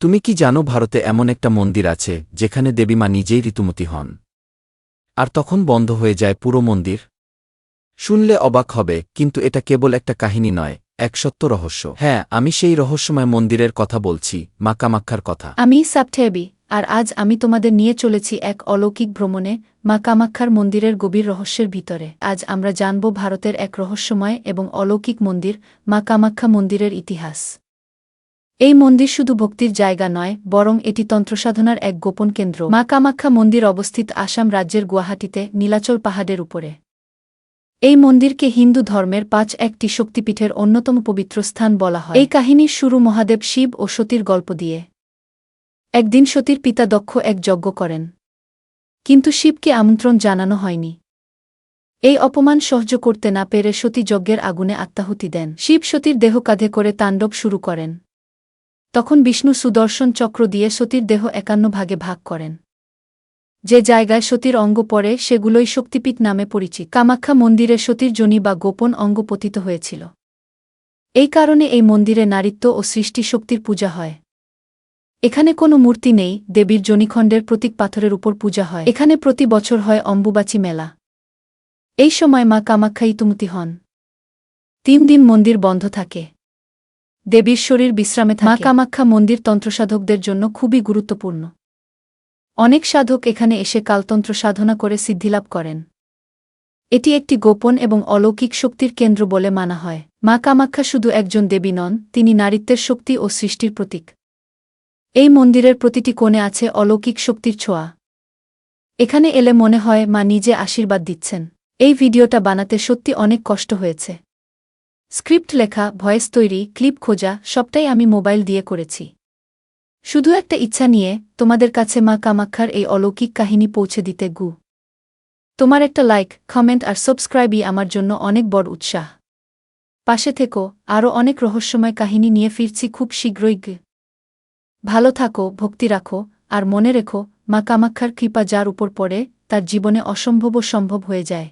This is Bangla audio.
তুমি কি জানো ভারতে এমন একটা মন্দির আছে, যেখানে দেবীমা নিজেই ঋতুমতি হন? আর তখন বন্ধ হয়ে যায় পুরো মন্দির? শুনলে অবাক হবে, কিন্তু এটা কেবল একটা কাহিনী নয়, এক সত্য রহস্য। হ্যাঁ আমি সেই রহস্যময় মন্দিরের কথা বলছি মা কামাক্ষার কথা। আমি সাবঠেবি আর আজ আমি তোমাদের নিয়ে চলেছি এক অলৌকিক ভ্রমণে মা কামাক্ষার মন্দিরের গভীর রহস্যের ভিতরে। আজ আমরা জানব ভারতের এক রহস্যময় এবং অলৌকিক মন্দির মা কামাক্ষা মন্দিরের ইতিহাস। এই মন্দির শুধু ভক্তির জায়গা নয়, বরং এটি তন্ত্রসাধনার এক গোপন কেন্দ্র। মা কামাক্ষা মন্দির অবস্থিত আসাম রাজ্যের গুয়াহাটিতে নীলাচল পাহাড়ের উপরে। এই মন্দিরকে হিন্দু ধর্মের পাঁচ একটি শক্তিপীঠের অন্যতম পবিত্র স্থান বলা হয়। এই কাহিনীর শুরু মহাদেব শিব ও সতীর গল্প দিয়ে। একদিন সতীর পিতা দক্ষ এক যজ্ঞ করেন। কিন্তু শিবকে আমন্ত্রণ জানানো হয়নি। এই অপমান সহ্য করতে না পেরে সতী যজ্ঞের আগুনে আত্মাহুতি দেন। শিব সতীর দেহ কাঁধে করে তাণ্ডব শুরু করেন। তখন বিষ্ণু সুদর্শন চক্র দিয়ে সতীর দেহ একান্ন ভাগে ভাগ করেন। যে জায়গায় সতীর অঙ্গ পড়ে, সেগুলোই শক্তিপীঠ নামে পরিচিত। কামাখ্যা মন্দিরে সতীর জনি বা গোপন অঙ্গ পতিত হয়েছিল। এই কারণে এই মন্দিরে নারীত্ব ও সৃষ্টি শক্তির পূজা হয়। এখানে কোনো মূর্তি নেই, দেবীর জনিখণ্ডের প্রতীক পাথরের উপর পূজা হয়। এখানে প্রতি বছর হয় অম্বুবাচী মেলা। এই সময় মা কামাখ্যা ইতুমতি হন। তিন দিন মন্দির বন্ধ থাকে। দেবীর শরীর বিশ্রামে মা কামাখ্যা মন্দির তন্ত্রসাধকদের জন্য খুবই গুরুত্বপূর্ণ। অনেক সাধক এখানে এসে কালতন্ত্র সাধনা করে সিদ্ধিলাভ করেন। এটি একটি গোপন এবং অলৌকিক শক্তির কেন্দ্র বলে মানা হয়। মা কামাখ্যা শুধু একজন দেবী নন, তিনি নারীত্বের শক্তি ও সৃষ্টির প্রতীক। এই মন্দিরের প্রতিটি কোণে আছে অলৌকিক শক্তির ছোঁয়া। এখানে এলে মনে হয় মা নিজে আশীর্বাদ দিচ্ছেন। এই ভিডিওটা বানাতে সত্যি অনেক কষ্ট হয়েছে। স্ক্রিপ্ট লেখা, ভয়েস তৈরি, ক্লিপ খোঁজা, সবটাই আমি মোবাইল দিয়ে করেছি। শুধু একটা ইচ্ছা নিয়ে তোমাদের কাছে মা কামাক্ষার এই অলৌকিক কাহিনী পৌঁছে দিতে গু। তোমার একটা লাইক, কমেন্ট আর সাবস্ক্রাইবই আমার জন্য অনেক বড় উৎসাহ। পাশে থেকো, আরও অনেক রহস্যময় কাহিনী নিয়ে ফিরছি খুব শীঘ্রই ভালো থাকো, ভক্তি রাখো, আর মনে রেখো, মা কামাক্ষার কৃপা যার উপর পড়ে, তার জীবনে অসম্ভবও সম্ভব হয়ে যায়।